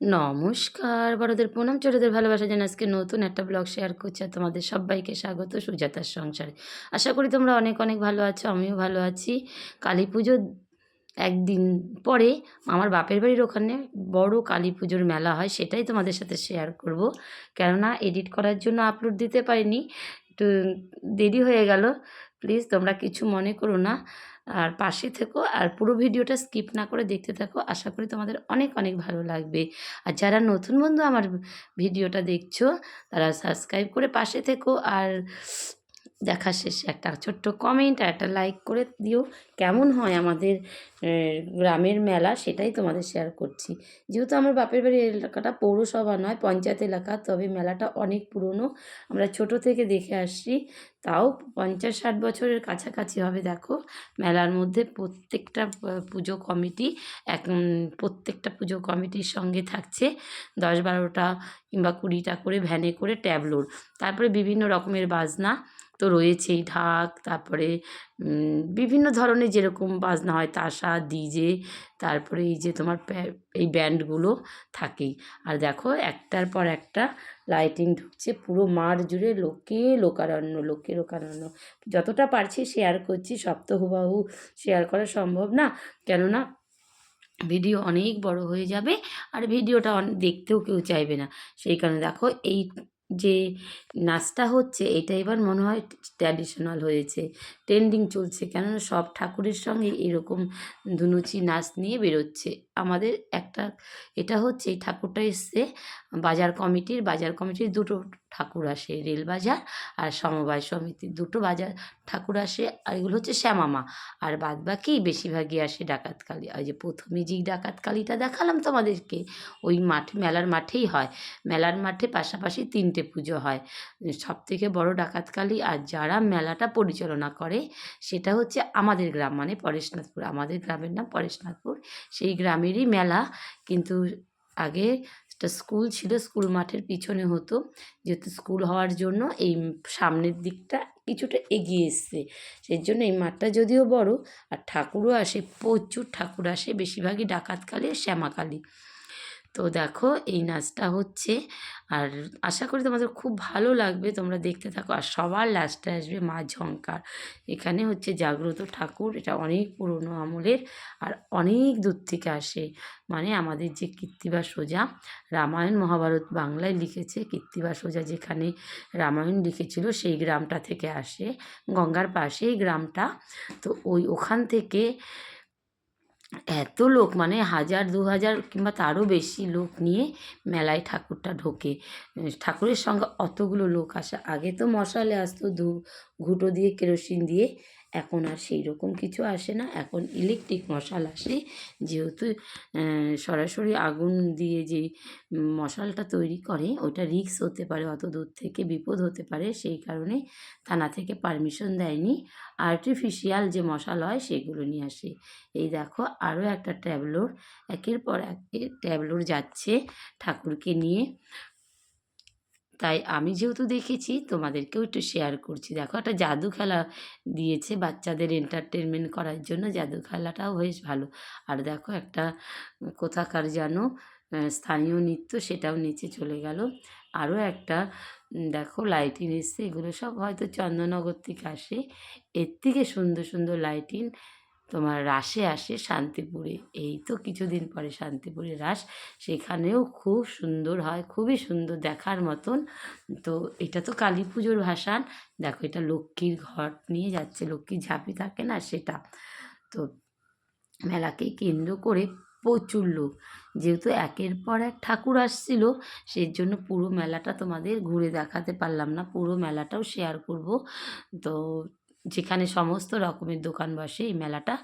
নমস্কার, বড়দের প্রণাম, ছোটদের ভালোবাসা জানাই আজকে নতুন একটা ব্লগ শেয়ার করছি তোমাদের সবাইকে স্বাগত সুজাতার সংসারে। আশা করি তোমরা অনেক অনেক ভালো আছো, আমিও ভালো আছি। কালী পুজোর একদিন পরে আমার বাপের বাড়ির ওখানে বড় কালী পুজোর মেলা হয়, সেটাই তোমাদের সাথে শেয়ার করব। কেননা এডিট করার জন্য আপলোড দিতে পারিনি, একটু দেরি হয়ে গেল। প্লিজ তোমরা কিছু মনে করো না। আর পাশে থেকো আর পুরো ভিডিওটা স্কিপ না করে দেখতে থাকো। আশা করি তোমাদের অনেক অনেক ভালো লাগবে। আর যারা নতুন বন্ধু আমার ভিডিওটা দেখছ, তারা সাবস্ক্রাইব করে পাশে থেকো আর দেখা শেষে একটা ছোট্ট কমেন্ট আর একটা লাইক করে দিও। কেমন হয় আমাদের গ্রামের মেলা সেটাই তোমাদের শেয়ার করছি। যেহেতু আমার বাপের বাড়ির এলাকাটা পৌরসভা নয়, পঞ্চায়েত এলাকা, তবে মেলাটা অনেক পুরনো। আমরা ছোট থেকে দেখে আসছি, তাও পঞ্চাশ ষাট বছরের কাছাকাছি হবে, দেখো। মেলার মধ্যে প্রত্যেকটা পুজো কমিটি, এক প্রত্যেকটা পুজো কমিটির সঙ্গে থাকছে। দশ বারোটা কিংবা কুড়িটা করে ভ্যানে করে ট্যাবলোর। তারপরে বিভিন্ন রকমের বাজনা তো রয়েছেই, ঢাক, তারপরে বিভিন্ন ধরনের যেরকম বাজনা হয়, তাসা, ডিজে, তারপরে এই যে তোমার এই ব্যান্ডগুলো থাকেই। আর দেখো, একটার পর একটা লাইটিং ঢুকছে পুরো মাঠ জুড়ে লোকে লোকারণ্য লোকে লোকারণ্য। যতটা পারছি শেয়ার করছি সব তো হুবাহু শেয়ার করা সম্ভব না। কেননা ভিডিও অনেক বড় হয়ে যাবে আর ভিডিওটা দেখতেও কেউ চাইবে না। সেই কারণে দেখো, এই যে নাচটা হচ্ছে, এটা এবার মনে হয় ট্র্যাডিশনাল হয়েছে। ট্রেন্ডিং চলছে। কেননা সব ঠাকুরের সঙ্গে এরকম ধুনুচি নাচ নিয়ে বেরোচ্ছে। আমাদের একটা, এটা হচ্ছে এই ঠাকুরটা এসছে বাজার কমিটির বাজার কমিটির দুটো ঠাকুর আসে, রেল বাজার আর সমবায় সমিতির দুটো বাজার ঠাকুর আসে, আর এগুলো হচ্ছে শ্যামামা। আর বাদ বাকি বেশিরভাগই আসে ডাকাতকালী। আর যে প্রথমে যেই ডাকাতকালীটা দেখালাম তোমাদেরকে, ওই মাঠ, মেলার মাঠেই হয়। মেলার মাঠে পাশাপাশি তিনটে পুজো হয়। সব থেকে বড় ডাকাতকালী আর যারা মেলাটা পরিচালনা করে সেটা হচ্ছে আমাদের গ্রাম মানে পরেশনাথপুর। আমাদের গ্রামের নাম পরেশনাথপুর। সেই গ্রামেরই মেলা। কিন্তু আগে একটা স্কুল ছিল, স্কুল মাঠের পিছনে হতো। যেহেতু স্কুল হওয়ার জন্য এই সামনের দিকটা কিছুটা এগিয়ে এসছে। সেই জন্য এই মাঠটা যদিও বড়, আর ঠাকুরও আসে, প্রচুর ঠাকুর আসে। বেশিরভাগই ডাকাতকালী আর শ্যামাকালী। তো দেখো এই নাচটা হচ্ছে। আর আশা করি তোমাদের খুব ভালো লাগবে, তোমরা দেখতে থাকো। আর সবার লাস্টে আসবে মা ঝঙ্কার এখানে হচ্ছে জাগ্রত ঠাকুর, এটা অনেক পুরনো আমলের আর অনেক দূর থেকে আসে। মানে আমাদের যে কীর্তিবা সোজা, রামায়ণ মহাভারত বাংলায় লিখেছে কীর্তিবা সোজা যেখানে রামায়ণ লিখেছিল, সেই গ্রামটা থেকে আসে, গঙ্গার পাশেই গ্রামটা। তো ওই ওখান থেকে এত লোক মানে হাজার দু হাজার কিংবা তারও বেশি লোক নিয়ে মেলায় ঠাকুরটা ঢোকে। ঠাকুরের সঙ্গে অতগুলো লোক আসে। আগে তো মশালে আসতো ধূপ ঘুঁটো দিয়ে, কেরোসিন দিয়ে। এখন আর সেই রকম কিছু আসে না। এখন ইলেকট্রিক মশাল আসে। যেহেতু সরাসরি আগুন দিয়ে যে মশালটা তৈরি করে, ওটা রিক্স হতে পারে, অত দূর থেকে বিপদ হতে পারে, সেই কারণে থানা থেকে পারমিশন দেয়নি। আর্টিফিশিয়াল যে মশাল হয়, সেগুলো নিয়ে আসে। এই দেখো আরও একটা ট্যাবলোর। একের পর এক ট্যাবলোর যাচ্ছে ঠাকুরকে নিয়ে। তাই আমি যেহেতু দেখেছি, তোমাদেরকেও একটু শেয়ার করছি। দেখো, একটা জাদু খেলা দিয়েছে বাচ্চাদের এন্টারটেনমেন্ট করার জন্য। জাদু খেলাটাও বেশ ভালো। আর দেখো, একটা কোথাকার যেন স্থানীয় নৃত্য সেটাও নিচে চলে গেল। আরও একটা দেখো লাইটিং এসছে। এগুলো সব হয়তো চন্দননগর থেকে আসে। এর থেকে সুন্দর সুন্দর লাইটিং তোমার রাসে আসে শান্তিপুরে। এই তো কিছুদিন পরে শান্তিপুরে রাস সেখানেও খুব সুন্দর হয়, খুবই সুন্দর দেখার মতন। তো এটা তো কালী পুজোর ভাসান। দেখো এটা লক্ষ্মীর ঘট নিয়ে যাচ্ছে লক্ষ্মীর ঝাঁপি থাকে না সেটা। তো মেলাকে কেন্দ্র করে প্রচুর লোক। যেহেতু একের পর এক ঠাকুর আসছিল সেই জন্য পুরো মেলাটা তোমাদের ঘুরে দেখাতে পারলাম না। পুরো মেলাটাও শেয়ার করব। তো যেখানে সমস্ত রকমের দোকান বসে এই মেলাটা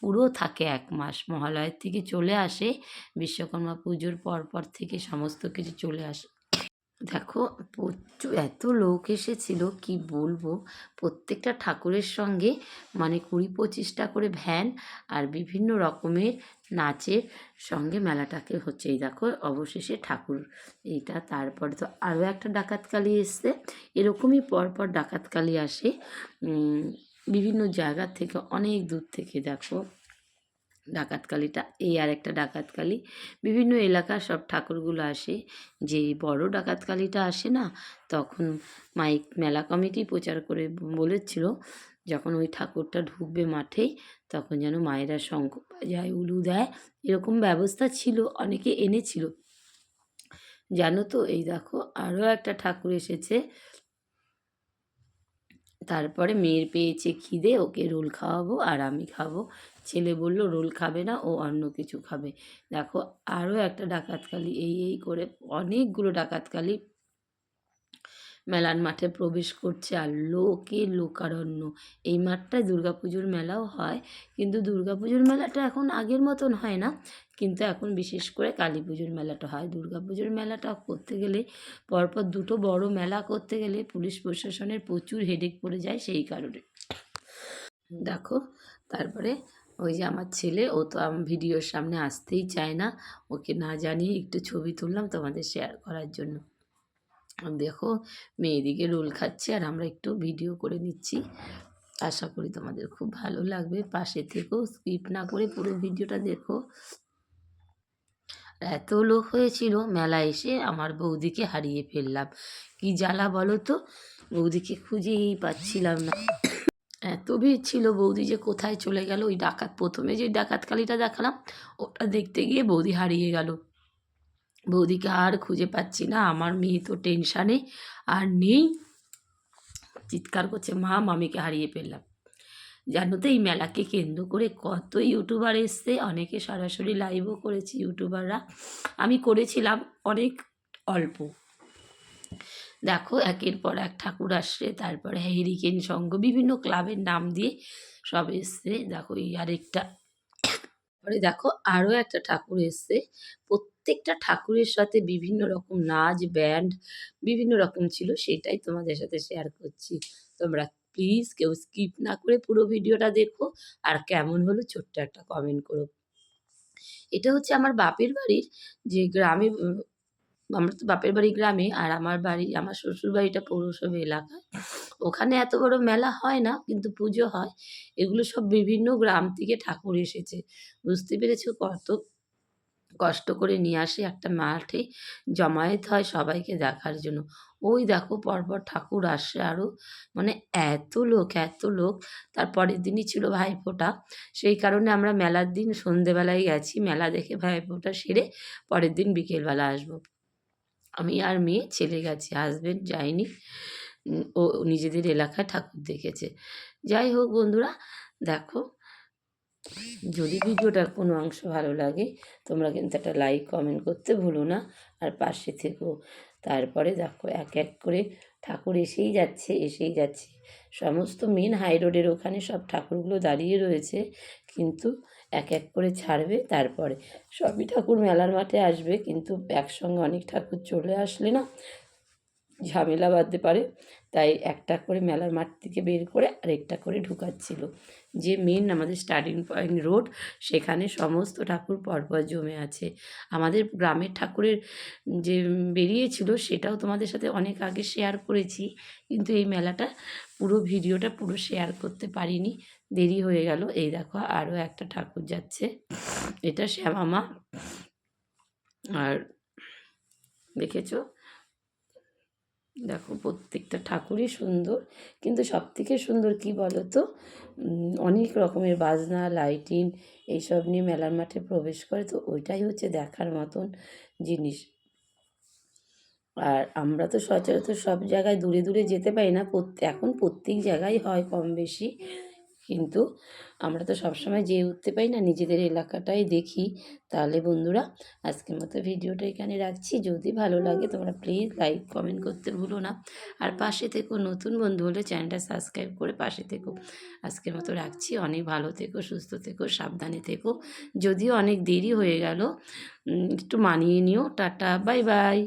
পুরো থাকে এক মাস। মহালয়ের থেকে চলে আসে, বিশ্বকর্মা পুজোর পর পর থেকে সমস্ত কিছু চলে আসে। দেখো প্রচুর এত লোক এসেছিল, কি বলব? প্রত্যেকটা ঠাকুরের সঙ্গে মানে কুড়ি পঁচিশটা করে ভ্যান আর বিভিন্ন রকমের নাচের সঙ্গে মেলাটাকে হচ্ছে। এই দেখো, অবশেষে ঠাকুর। এইটা তারপরে তো আরও একটা ডাকাতকালি এসছে। এরকমই পরপর ডাকাতকালি আসে। বিভিন্ন জায়গা থেকে, অনেক দূর থেকে, দেখো। ডাকাতকালিটা, এই আর একটা ডাকাতকালি। বিভিন্ন এলাকার সব ঠাকুরগুলো আসে। যে বড় ডাকাতকালিটা আসে না, তখন মাইক মেলা কমিটি প্রচার করে বলেছিল, যখন ওই ঠাকুরটা ঢুকবে মাঠে, তখন যেন মায়েরা শঙ্খ বাজায়, উলু দেয়, এরকম ব্যবস্থা ছিল, অনেকে এনেছিল। জানো তো, এই দেখো, আরও একটা ঠাকুর এসেছে তারপরে মেয়ের পেয়েছে খিদে, ওকে রোল খাওয়াবো আর আমি খাব। ছেলে বলল, রোল খাবে না, ও অন্য কিছু খাবে। দেখো, আরও একটা ডাকাতকালি এই এই করে অনেকগুলো ডাকাতকালি মেলার মাঠে প্রবেশ করছে আর লোকে লোকারণ্য। এই মাঠটায় দুর্গাপুজোর মেলাও হয়, কিন্তু দুর্গাপুজোর মেলাটা এখন আগের মতন হয় না। কিন্তু এখন বিশেষ করে কালী পুজোর মেলাটা হয়। দুর্গাপুজোর মেলাটা করতে গেলে, পরপর দুটো বড় মেলা করতে গেলে পুলিশ প্রশাসনের প্রচুর হেডেক পড়ে যায় সেই কারণে। দেখো, তারপরে ওই যে আমার ছেলে, ও তো আমার ভিডিওর সামনে আসতেই চায় না। ওকে না জানিয়ে একটু ছবি তুললাম তোমাদের শেয়ার করার জন্য। দেখো মেয়েদিকে রোল খাচ্ছে আর আমরা একটু ভিডিও করে নিচ্ছি। আশা করি তোমাদের খুব ভালো লাগবে। পাশে থেকেও স্কিপ না করে পুরো ভিডিওটা দেখো। এত লোক হয়েছিল, মেলা এসে আমার বৌদিকে হারিয়ে ফেললাম। কি জ্বালা বলো তো? বৌদিকে খুঁজেই পাচ্ছিলাম না। এত ভিড় ছিল, বৌদি যে কোথায় চলে গেল? ওই ডাকাত, প্রথমে যে ডাকাতকালিটা দেখালাম, ওটা দেখতে গিয়ে বৌদি হারিয়ে গেল। বৌদিকে আর খুঁজে পাচ্ছি না, আমার মেয়ে তো টেনশানে আর নেই। চিৎকার করছে, মা, মামিকে হারিয়ে ফেললাম। জানো তো, এই মেলাকে কেন্দ্র করে কত ইউটিউবার এসছে, অনেকে সরাসরি লাইভও করেছি ইউটিউবাররা। আমি করেছিলাম অনেক অল্প। দেখো, একের পর এক ঠাকুর আসছে, তারপরে হেরিকেন সংঘ বিভিন্ন ক্লাবের নাম দিয়ে সব এসছে। দেখো, এই আরেকটা পরে দেখো আরও একটা ঠাকুর এসছে। প্রত্যেকটা ঠাকুরের সাথে বিভিন্ন রকম নাচ, ব্যান্ড বিভিন্ন রকম ছিল, সেটাই তোমাদের সাথে শেয়ার করছি। তোমরা প্লিজ কেউ স্কিপ না করে পুরো ভিডিওটা দেখো আর কেমন হলো ছোট্ট একটা কমেন্ট করো। এটা হচ্ছে আমার বাপের বাড়ির যে গ্রামে আমার বাপের বাড়ি গ্রামে, আর আমার বাড়ি, আমার শ্বশুর বাড়িটা পৌরসভা এলাকায় ওখানে এত বড় মেলা হয় না, কিন্তু পুজো হয়। এগুলো সব বিভিন্ন গ্রাম থেকে ঠাকুর এসেছে। বুঝতে পেরেছ কত কষ্ট করে নিয়ে আসে একটা মাঠে, জমায়েত হয় সবাইকে দেখার জন্য। ওই দেখো পরপর ঠাকুর আসে আরও মানে এত লোক এত লোক। তার পরের দিনই ছিল ভাইফোঁটা। সেই কারণে আমরা মেলার দিন সন্ধেবেলায় গেছি, মেলা দেখে ভাইফোঁটা সেরে পরের দিন বিকেলবেলা আসব। আমি আর মেয়ে, ছেলে গেছি হাজব্যান্ড যায়নি। ও নিজেদের এলাকায় ঠাকুর দেখেছে। যাই হোক বন্ধুরা, দেখো, যদি ভিডিওটার কোনো অংশ ভালো লাগে, তোমরা কিন্তু একটা লাইক কমেন্ট করতে ভুলো না। আর পাশে থেকেও তারপরে দেখো, এক এক করে ঠাকুর এসেই যাচ্ছে এসেই যাচ্ছে। সমস্ত মেন হাই রোডের ওখানে সব ঠাকুরগুলো দাঁড়িয়ে রয়েছে। কিন্তু এক এক করে ছাড়বে, তারপরে সবই ঠাকুর মেলার মাঠে আসবে, কিন্তু একসঙ্গে অনেক ঠাকুর চলে আসলে না ঝামেলা বাঁধতে পারে। তাই একটা করে মেলার মাঠ থেকে বের করে আরেকটা করে ঢুকাচ্ছিল। যে মেন আমাদের স্টার্টিং পয়েন্ট রোড সেখানে সমস্ত ঠাকুর পরপর জমে আছে। আমাদের গ্রামের ঠাকুরের যে বেরিয়েছিল, সেটাও তোমাদের সাথে অনেক আগে শেয়ার করেছি, কিন্তু এই মেলাটা পুরো ভিডিওটা পুরো শেয়ার করতে পারিনি। দেরি হয়ে গেল। এই দেখো আরও একটা ঠাকুর যাচ্ছে। এটা শ্যামামা। আর দেখেছ? দেখো প্রত্যেকটা ঠাকুরই সুন্দর। কিন্তু সব থেকে সুন্দর কী বলো তো অনেক রকমের বাজনা লাইটিং এইসব নিয়ে মেলার মাঠে প্রবেশ করে। তো ওইটাই হচ্ছে দেখার মতন জিনিস। আর আমরা তো সচরাচর সব জায়গায় দূরে দূরে যেতে পারি না। প্রত্যেক এখন প্রত্যেক জায়গায় হয় কম বেশি। কিন্তু আমরা তো সবসময় যেয়ে উঠতে পারি না, নিজেদের এলাকাটাই দেখি। তাহলে বন্ধুরা, আজকের মতো ভিডিওটা এখানে রাখছি। যদি ভালো লাগে তোমরা প্লিজ লাইক কমেন্ট করতে ভুলো না। আর পাশে থেকো, নতুন বন্ধু হলে চ্যানেলটা সাবস্ক্রাইব করে পাশে থেকো। আজকের মতো রাখছি। অনেক ভালো থেকো, সুস্থ থেকো, সাবধানে থেকো। যদিও অনেক দেরি হয়ে গেল একটু মানিয়ে নিও। Tata bye bye